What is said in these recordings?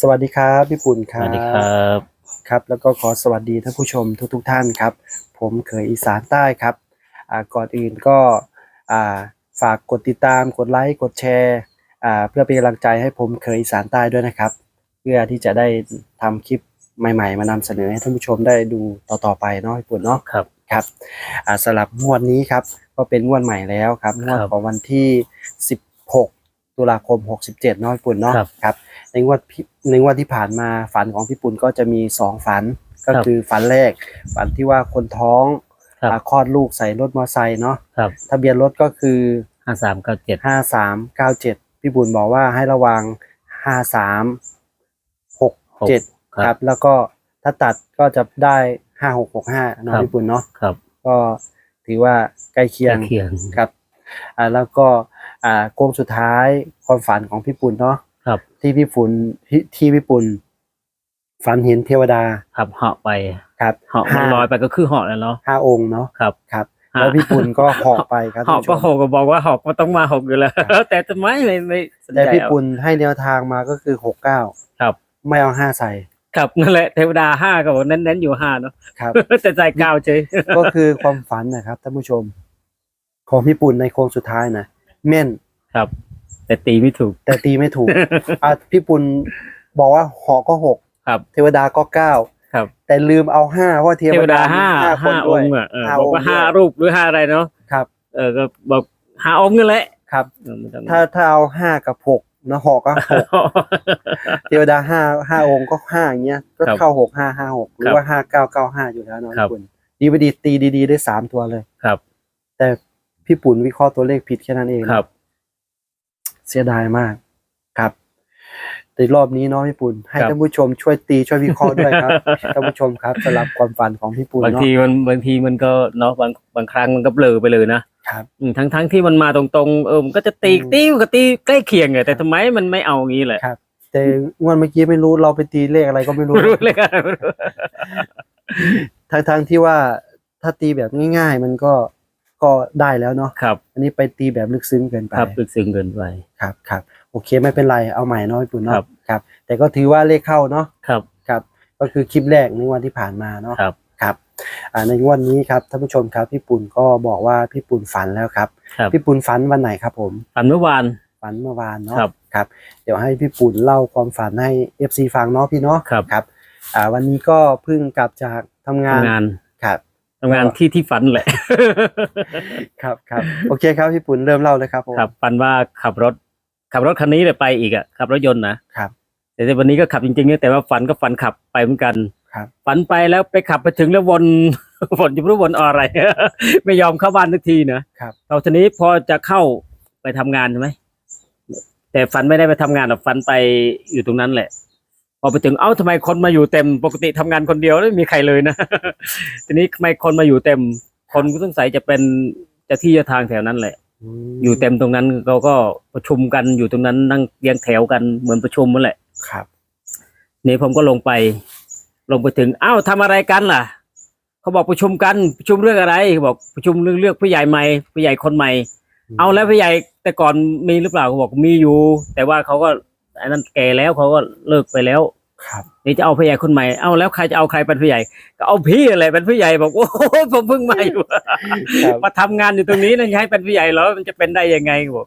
สวัสดีครับพี่ปุ่นคสรับ วัสดีครับ ครับแล้วก็ขอสวัสดีท่านผู้ชมทุกๆทท่านครับ ผมเคยอีสานใต้ครับอ่าก่อนอื่นก็อ่าฝากกดติดตามกดไลค์กดแชร์อ่าเพื่อเป็นกำลังใจให้ผมเคยอีสานใต้ด้วยนะครับ เพื่อที่จะได้ทำคลิปใหม่ ๆ มานำเสนอให้ท่านผู้ชมได้ดูต่อๆไปเนาะพี่ปุ่นเนาะครับ ครับอ่าสลับงวดนี้ครับก็เป็นงวดใหม่แล้วครับงวดครับ ของวันที่ 16 ตุลาคม 67เนาะพี่ปุ่นเนาะครับ ครับในงวดพี่ในงวดที่ผ่านมาฝันของพี่ปุ่นก็จะมีสองฝันก็ครับคือฝันแรก ฝันที่ว่าคนท้องครับอ่าคลอดลูกใส่รถมอเตอร์ไซค์เนาะครับ ทะเบียนรถก็คือ ห้าสามเก้าเจ็ด5397พี่ปุ่นบอกว่าให้ระวัง5367ครับครับแล้วก็ถ้าตัดก็จะได้5665เนาะครับ พี่ปุ่นเนาะครับก็ถือว่าใกล้เคียงใกล้เคียง ครับอ่าแล้วก็ อ่าโค้งสุดท้ายความฝันของพี่ปุ่นเนาะครับ ที่พี่ปุ่นที่ที่พี่ปุ่นฝันเห็นเทวดาครับเหาะไปครับเหาะมันห้าลอยไปก็คือเหาะแล้วเนาะห้าองค์เนาะครับครับห้าแล้วพี่ปุ่นก็เหาะไปครับเหาะท่านก็ผู้ชหมกก็บอกว่าหอกก็ต้องมาหกอยู่แล้วครับแต่ทำไมไม่ไม่สนแต่ใจพี่เอาปุ่นให้แนวทางมาก็คือหกเก้าครับ ไม่เอาห้าใส่ครับนั่นแหละเทวดาห้าก็บอกเน้นๆอยู่ห้าเนาะครับแต่ใจเก้าเฉยก็คือความฝันนะครับท่านผู้ชม ของพี่ปุ่นในโค้งสุดท้ายนะ แม่น ครับ แต่ตีไม่ถูก แต่ตีไม่ถูก อะพี่ปุ่นบอกว่าเหาะก็หกครับ เทวดาก็เก้าครับ แต่ลืมเอาห้าเพราะเทเทววดาดาห้ามีคนห้าด้อวย งค์อะเออห้าบอกองค์ว่าห้าด้วย รูปหรือห้าอะไรเนาะครับ เออก็บอกห้าองค์นั่นแหละครับ เออไม่ต้องถ้าถ้าเอาห้ากับหกนะหอกก็หกเทวดาห้าห้าองค์ก็ห้าอย่างเงี้ย ก็ครับเข้าหกห้าห้าหกหรือครับว่าห้าเก้าเก้าห้าอยู่แล้วเนาะครับพี่ปุ่นดีไปดีตีดีๆได้สามตัวเลย ครับ แต่ พี่ปุ่นวิเคราะห์ตัวเลขผิดแค่นั้นเองนะครับ เสียดายมากครับแต่รอบนี้เนาะพี่ปุ่นให้ครับท่านผู้ชมช่วยตีช่วยวิเคราะห์ด้วยครับท่านผู้ชมครับสำหรับความฝันของพี่ปุ่นบางเนาะทีมันบางทีมันก็เนาะบางบางครั้งมันก็เบลอไปเลยนะครับอืมทั้งทั้งที่มันมาตรงๆเออมันก็จะตีอืมติ้วกับตีใกล้เคียงไงแต่ทำไมมันไม่เอางี้แหละครับ แต่งวดเมื่อกี้ไม่รู้เราไปตีเลขอะไรก็ไม่รู้รู้เลยกันทั้งทั้งที่ว่าถ้าตีแบบง่าย ๆ มันก็ ก็ได้แล้วเนาะครับ อันนี้ไปตีแบบลึกซึ้งเกินไปครับลึกซึ้งเกินไปครับครับโอเคไม่เป็นไรเอาใหม่เนาะพี่ปุ่นครัเนาะบครับ แต่ก็ถือว่าเลขเข้าเนาะครับครับ ก็คือคลิปแรกในวันที่ผ่านมาเนาะครับครับอ่าในงวันนี้ครับท่านผู้ชมครับพี่ปุ่นก็บอกว่าพี่ปุ่นฝันแล้วครับครับพี่ปุ่นฝันวันไหนครับ ผมฝันเมื่อวานฝันเมื่อวานเนาะครับครับเดี๋ยวให้พี่ปุ่นเล่าความฝันให้ FC ฟังเนาะพี่เนาะครับครับอ่าวันนี้ก็เพิ่งกลับจากทำงานทำงานครับ ทำงานที่ที่ฝันแหละ ครับครับโอเคครับพี่ปุ่นเริ่มเล่าเลยครับผมครับฝันว่าขับรถ ขับรถคันนี้เลยไปอีกอะขับรถยนต์นะครับแต่ในวันนี้ก็ขับจริงๆเนี่ยแต่ว่าฝันก็ฝันขับไปเหมือนกันครับฝันไปแล้วไปขับไปถึงแล้ววนวนจะไม่รู้วนอะไร ไม่ยอมเข้าบ้านสักทีนะครับเราทีนี้พอจะเข้าไปทำงานใช่ไหมแต่ฝันไม่ได้ไปทำงานหรอกฝันไปอยู่ตรงนั้นแหละ พอไปถึงเอ้าทำไมคนมาอยู่เต็มปกติทำงานคนเดียวไม่มีใครเลยนะ ทีนี้ทำไมคนมาอยู่เต็ม คนก็สงสัยจะเป็นเจะที่เจะทางแถวนั้นแหละมอยู่เต็มตรงนั้นเราก็ประชุมกันอยู่ตรงนั้นนั่งเรียงแถวกันเหมือนประชุมนั่นแหละครับ นี่ผมก็ลงไป ลงไปถึงอ้าวทำอะไรกันล่ะเขาบอกประชุมกันประชุมเรื่องอะไรเขาบอกประชุมเรื่องเลือกผู้ใหญ่ใหม่ผู้ใหญ่คนใหม่ เอาแล้วผู้ใหญ่แต่ก่อนมีหรือเปล่าเขาบอกมีอยู่ แต่ว่าเขาก็ อันนั้นแก่แล้วเขาก็เลิกไปแล้วครับนี่จะเอาผู้ใหญ่คนใหม่เอาแล้วใครจะเอาใครเป็นผู้ใหญ่ก็เอาพี่อะไรเป็นผู้ใหญ่บอกโอ้โหผมเพิ่งมาอยู่ครับมาทำงานอยู่ตรงนี้นะจะให้เป็นผู้ใหญ่เหรอมันจะเป็นได้ยังไงก็บอก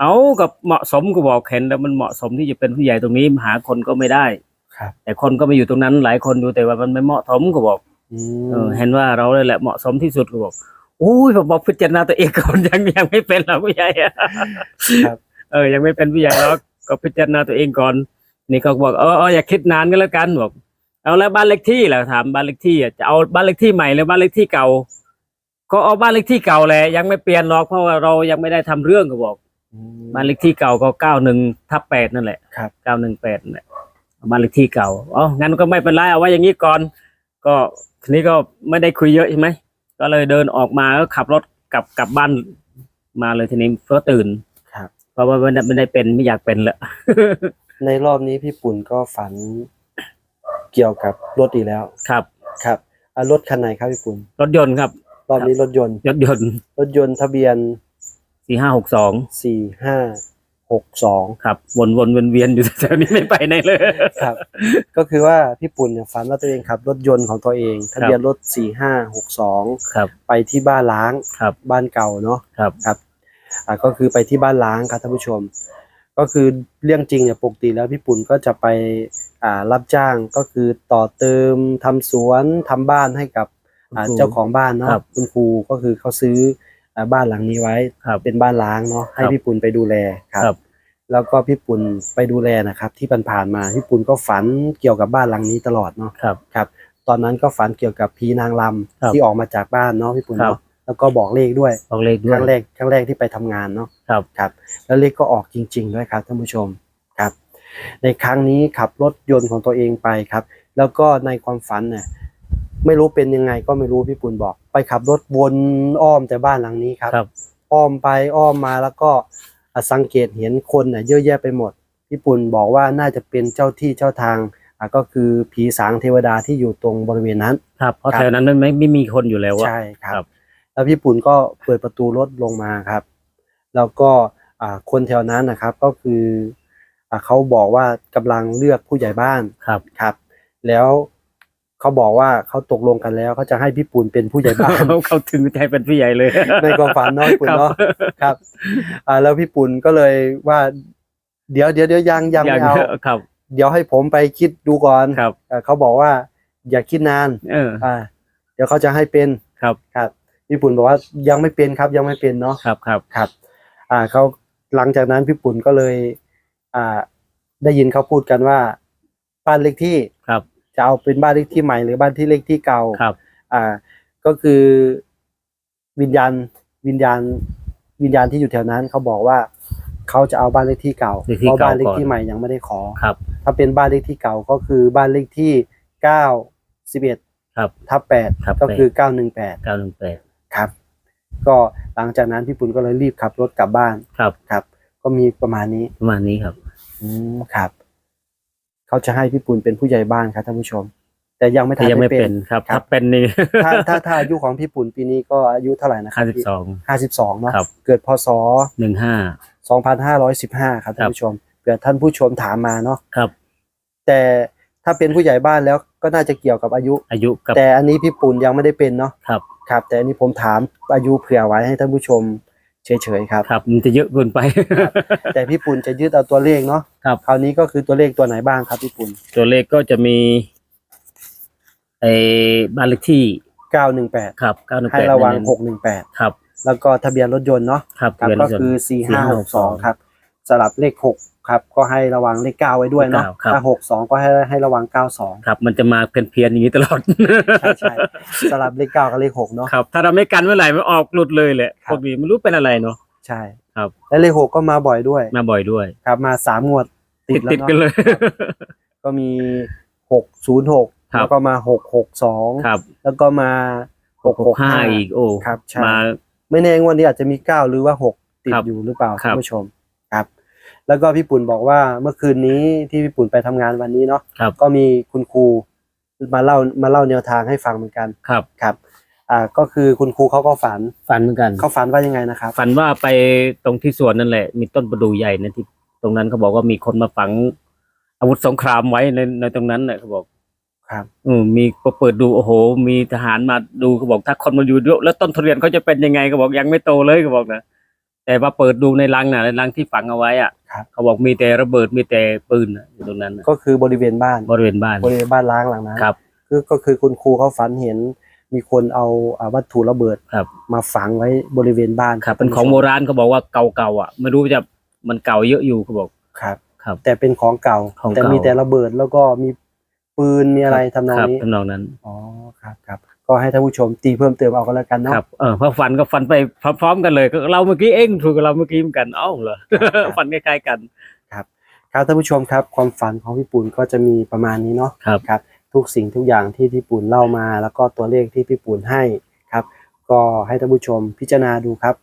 เอากับเหมาะสมก็บอกเห็นแล้วมันเหมาะสมที่จะเป็นผู้ใหญ่ตรงนี้หาคนก็ไม่ได้ครับ แต่คนก็มาอยู่ตรงนั้นหลายคนอยู่แต่ว่ามันไม่เหมาะสมก็บอกอืเออมเห็นว่าเราเลยแหละเหมาะสมที่สุดก็บอกโอ้ยผมบอกพิจารณาตัวเองก่อนยังยังไม่เป็นหรอกผู้ใหญ่อะครับเออยังไม่เป็นผู้ใหญ่หรอก ก็พิจารณาตัวเองก่อน นี่เขาบอกเออเอออย่าคิดนานก็แล้วกันบอกเอาแล้วบ้านเล็กที่แหละถามบ้านเล็กที่อะจะเอาบ้านเล็กที่ใหม่หรือบ้านเล็กที่เก่า ก็เอาบ้านเล็กที่เก่าแหละยังไม่เปลี่ยนหรอกเพราะว่าเรายังไม่ได้ทำเรื่องก็บอกอืมบ้านเล็กที่เก่าก็เก้าหนึ่งทับแปดนั่นแหละครับเก้าหนึ่งแปดนั่นแหละเอาบ้านเล็กที่เก่าอ๋องั้นก็ไม่เป็นไรเอาไว้อย่างนี้ก่อน ก็ทีนี้ก็ไม่ได้คุยเยอะใช่ไหมก็เลยเดินออกมาก็ขับรถกลับกลับบ้านมาเลยทีนี้ก็ตื่นครับ เพราะว่าไม่ได้ไม่ได้เป็นไม่อยากเป็นละในรอบนี้พี่ปุ่นก็ฝันเกี่ยวกับรถอีกแล้ว ครับครับอ่ารถคันไหนครับพี่ปุ่น รถยนต์ครับ รอบนี้รถยนต์ รถยนต์รถยนต์ทะเบียนสี่ห้าหกสองสี่ห้าหกสองครับ วนวนเวียนเวียนอยู่แถวนี้ไม่ไปไหนเลย ครับ ก็คือว่าพี่ปุ่นเนี่ยฝันว่าตัวเองขับรถยนต์ของตัวเองทะเบียนรถสี่ห้าหกสองครับ ไปที่บ้านล้างครับ บ้านเก่าเนาะครับครับ อ่าก็คือไปที่บ้านล้างครับท่านผู้ชม ก็คือเรื่องจริงเนี่ยปกติแล้วพี่ปุ่นก็จะไปอ่ารับจ้างก็คือต่อเติมทำสวนทำบ้านให้กับอ่าคุณครูเจ้าของบ้านเนาะครับคุณครูก็คือเขาซื้ออ่าบ้านหลังนี้ไว้ ครับเป็นบ้านล้างเนาะให้ครับพี่ปุ่นไปดูแลครับ ครับ แล้วก็พี่ปุ่นไปดูแลนะครับ ที่ผ่านๆมาพี่ปุ่นก็ฝันเกี่ยวกับบ้านหลังนี้ตลอดเนาะ ครับครับตอนนั้นก็ฝันเกี่ยวกับผีนางรครับำที่ออกมาจากบ้านเนาะพี่ปุ่นครับ เนาะ แล้วก็บอกเลขด้วยออกเลขด้ควรั้งแรยกครั้งแรกที่ไปทำงานเนาะครับ ครับ แล้วเลขก็ออกจริง ๆ ด้วยครับท่านผู้ชมครับ ในครั้งนี้ขับรถยนต์ของตัวเองไปครับ แล้วก็ในความฝันเนี่ยไม่รู้เป็นยังไงก็ไม่รู้พี่ปุ่นบอก ไปขับรถวนอ้อมแต่บ้านหลังนี้ครับ ครับ อ้อมไปอ้อมมาแล้วก็อะสังเกตเห็นคนน่ะเยอะแยะไปหมดพี่ปุ่นบอกว่าน่าจะเป็นเจ้าที่เจ้าทางอะก็คือผีสางเทวดาที่อยู่ตรงบริเวณนั้น ครับ เพราะครับ แถวนั้นมันไม่ไม่มีคนอยู่แล้วอะ ใช่ครัครับบ แล้วพี่ปุ่นก็เปิดประตูรถลงมาครับ แล้วก็อ่าคนแถวนั้นนะครับก็คืออ่าเขาบอกว่ากำลังเลือกผู้ใหญ่บ้านครับครับ แล้วเขาบอกว่าเขาตกลงกันแล้วเขาจะให้พี่ปุ่นเป็นผู้ใหญ่บ้านเขาเขาถึงใจเป็นพี่ใหญ่เลยในความฝันเนาะพี่ปุ่นครับเนาะครับอ่าแล้วพี่ปุ่นก็เลยว่า เดี๋ยวเดี๋ยวเดี๋ยวยังยังไม่เอาครับ เดี๋ยวให้ผมไปคิดดูก่อนครับอ่าเขาบอกว่า อย่าคิดนาน เอออ่า เดี๋ยวเขาจะให้เป็นครับครับ พี่ปุ่นบอกว่ายังไม่เป็นครับยังไม่เป็นเนาะครับครับครับ อ่าเขาหลังจากนั้นพี่ปุ่นก็เลยอ่าได้ยินเขาพูดกันว่า บ้านเลขที่ครับ จะเอาเป็นบ้านเลขที่ใหม่หรือบ้านที่เลขที่เก่าครับ อ่า ก็คือวิญญาณวิญญาณวิญญาณที่อยู่แถวนั้นเขาบอกว่าเขาจะเอาบ้านเลขที่เก่าเลขที่เพราะเก่าบ้านเลขก่อน ที่ใหม่ยังไม่ได้ขอ ครับ ถ้าเป็นบ้านเลขที่เก่าก็คือบ้านเลขที่เก้าสิบเอ็ดครับ ทับแปดทับ ก็แปดคือเก้าหนึ่งแปด เก้าหนึ่งแปดครับ ก็หลังจากนั้นพี่ปุ่นก็เลยรีบขับรถกลับบ้านครับ ครับ ก็มีประมาณนี้ ประมาณนี้ครับ อืมครับ เขาจะให้พี่ปุ่นเป็นผู้ใหญ่บ้านครับท่านผู้ชม แต่ยังไม่ทัแต่นยังไม่ได้เป็เป็นนครับครับถ้าเป็นนี่ ถ้าถ้าถ้าอายุของพี่ปุ่นปีนี้ก็อายุเท่าไหร่นะครัห้าสิบสอง ห้าสิบสองเนาะครับ เกิดพศหนึ่งห้าสองพันห้าร้อยสิบห้าครับท่านผู้ชมเผื่อท่านผู้ชมถามมาเนาะครับ แต่ถ้าเป็นผู้ใหญ่บ้านแล้วก็น่าจะเกี่ยวกับอายุ อายุกับแต่อันนี้พี่ปุ่นยังไม่ได้เป็นเนาะครับ ครับ แต่อันนี้ผมถามอายุเผื่อไว้ให้ท่านผู้ชมเฉยๆครับ ครับมันจะเยอะเกินไป แต่พี่ปุ่นจะยึดเอาตัวเลขเนาะครับ คราวนี้ก็คือตัวเลขตัวไหนบ้างครับพี่ปุ่นตัวเลขก็จะมีไอ้บ้านเลขที่เก้าหนึ่งแปดครับเก้าหนึ่งให้แปดระวังหกหนึ่งแปดครับ แล้วก็ทะเบียนรถยนต์เนาะครับครับทะเบียนรก็ถยนต์คือสี่ห้าหกสอง4562 ครับสลับเลขหก ครับ ก็ให้ระวังเลขเก้าไว้ด้วยเนาะเก้าครับ ถ้าหกสองก็ให้ให้ระวังเก้าสองครับ มันจะมาเพี้ยนๆอย่างนี้ตลอด ใช่ใช่สลับเลขเก้ากับเลขหกเนาะ ครับ ถ้าเราไม่กันเมื่อไหร่มันออกหลุดเลยแหละครับ พวกนี้ไม่รู้เป็นอะไรเนาะ ใช่ครับ และเลขหกก็มาบ่อยด้วยมาบ่อยด้วย ครับ มาสามงวดติติดดแล้วติดเนาะกันเลย ก็มีหกศูนย์หกครับ แล้วก็มาหกหกสองครับแล้วก็มาหกหหกกห้าห้าอีกโอ้ครับใช่ มา ไม่แน่งวดนี้อาจจะมีเก้าหรือว่าหกติดครับอยู่หรือเปล่าครัท่านบผู้ชมครับ แล้วก็พี่ปุ่นบอกว่าเมื่อคืนนี้ที่พี่ปุ่นไปทำงานวันนี้เนาะครับ ก็มีคุณครูมาเล่ามาเล่าแนวทางให้ฟังเหมือนกันครับ ครับอ่าก็คือคุณครูเขาก็ฝันฝันเหมือนกัน เขาฝันว่ายังไงนะครับ ฝันว่าไปตรงที่สวนนั่นแหละ มีต้นประดู่ใหญ่นะที่ตรงนั้นเขาบอกว่ามีคนมาฝัง อาวุธสงครามไว้ในในตรงนั้นน่ะเขาบอก ครับ อืมมีพอเปิดดูโอ้โห มีทหารมาดูเขาบอกถ้าคนมาอยู่ด้วยแล้วต้นทุเรียนเขาจะเป็นยังไงเขาบอกยังไม่โตเลยเขาบอกนะ แต่ว่าเปิดดูในรังน่ะในรังที่ฝังเอาไว้อะครับ เขาบอกมีแต่ระเบิดมีแต่ปืนน่ะอยู่ตรงนั้นน่ะก็คือบริเวณบ้านบริเวณบ้านบริเวณบ้านล้างหลังนั้นครับ คือก็คือคุณครูเขาฝันเห็น มีคนเอาอ่าวัตถุระเบิดครับ มาฝังไว้บริเวณบ้านครับ เป็นของโบราณเขาบอกว่าเก่าๆอะไม่รู้จะมันเก่าเยอะอยู่เขาบอก ครับ ครับแต่เป็นของเก่า ของแต่เก่ามีแต่ระเบิดแล้วก็มีปืนมีอะไรทำนองครับนี้ทำนองนั้น อ๋อครับครับ ก็ให้ท่านผู้ชมตีเพิ่มเติมเอาก็แล้วกันเนาะครับเออพอฝันก็ฝันไปพร้อมๆกันเลยก็เราเมื่อกี้เองถูกกับเราเมื่อกี้เหมือนกันเอ้าเหรอครับฝันคล้ายๆกันครับท่านผู้ชมครับ ความฝันของพี่ปุ่นก็จะมีประมาณนี้เนาะครับครับ ทุกสิ่งทุกอย่างที่พี่ปุ่นเล่ามา แล้วก็ตัวเลขที่พี่ปุ่นให้ครับ ก็ให้ท่านผู้ชมพิจารณาดูครับ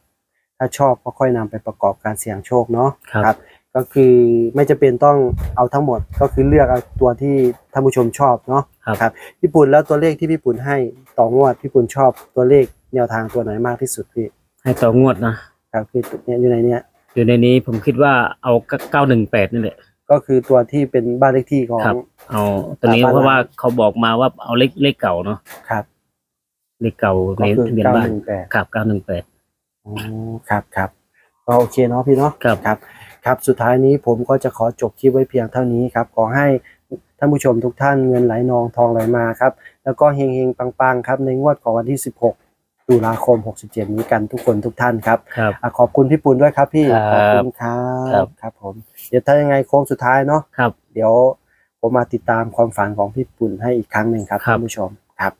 ถ้าชอบก็ค่อยนำไปประกอบการเสี่ยงโชคเนาะครับ ก็คือไม่จะเป็นต้องเอาทั้งหมดก็คือเลือกเอาตัวที่ท่านผู้ชมชอบเนาะครับ ครับพี่ปุ่นแล้วตัวเลขที่พี่ปุ่นให้ต่องวดพี่ปุ่นชอบตัวเลขแนวทางตัวไหนมากที่สุดพี่ให้ต่องวดนะครับคือเนี่ยอยู่ในเนี้ยอยู่ในนี้ผมคิดว่าเอาเก้าหนึ่งแปดนี่แหละก็คือตัวที่เป็นบ้านเลขที่ของครับ เอาตัวนี้อ่าบ้านเพราะว่าเขาบอกมาว่าเอาเลขเลขเก่าเนาะครับเลขเก่าก็ในคือทะเบียนเก้าบ้าหนนึ่งแปดครับเก้าหนึ่งแปดอ๋อครับครับก็โอเคเนาะพี่เนาะครับครับ ครับสุดท้ายนี้ผมก็จะขอจบคลิปไว้เพียงเท่านี้ครับขอให้ท่านผู้ชมทุกท่านเงินไหลนองทองไหลมาครับแล้วก็เฮงเฮงๆปังๆครับในงวดของวันที่ 16 ตุลาคม 67 นี้กันทุกคนทุกท่านครับครับอะขอบคุณพี่ปุณด้วยครับพี่ครับขอบคุณครัครับ บครับผมเดี๋ยวถ้ายังไงโค้งสุดท้ายเนาะครับ เดี๋ยวผมมาติดตามความฝันของพี่ปุ่นให้อีกครั้งหนึ่งครับครับ ท่านผู้ชมครับ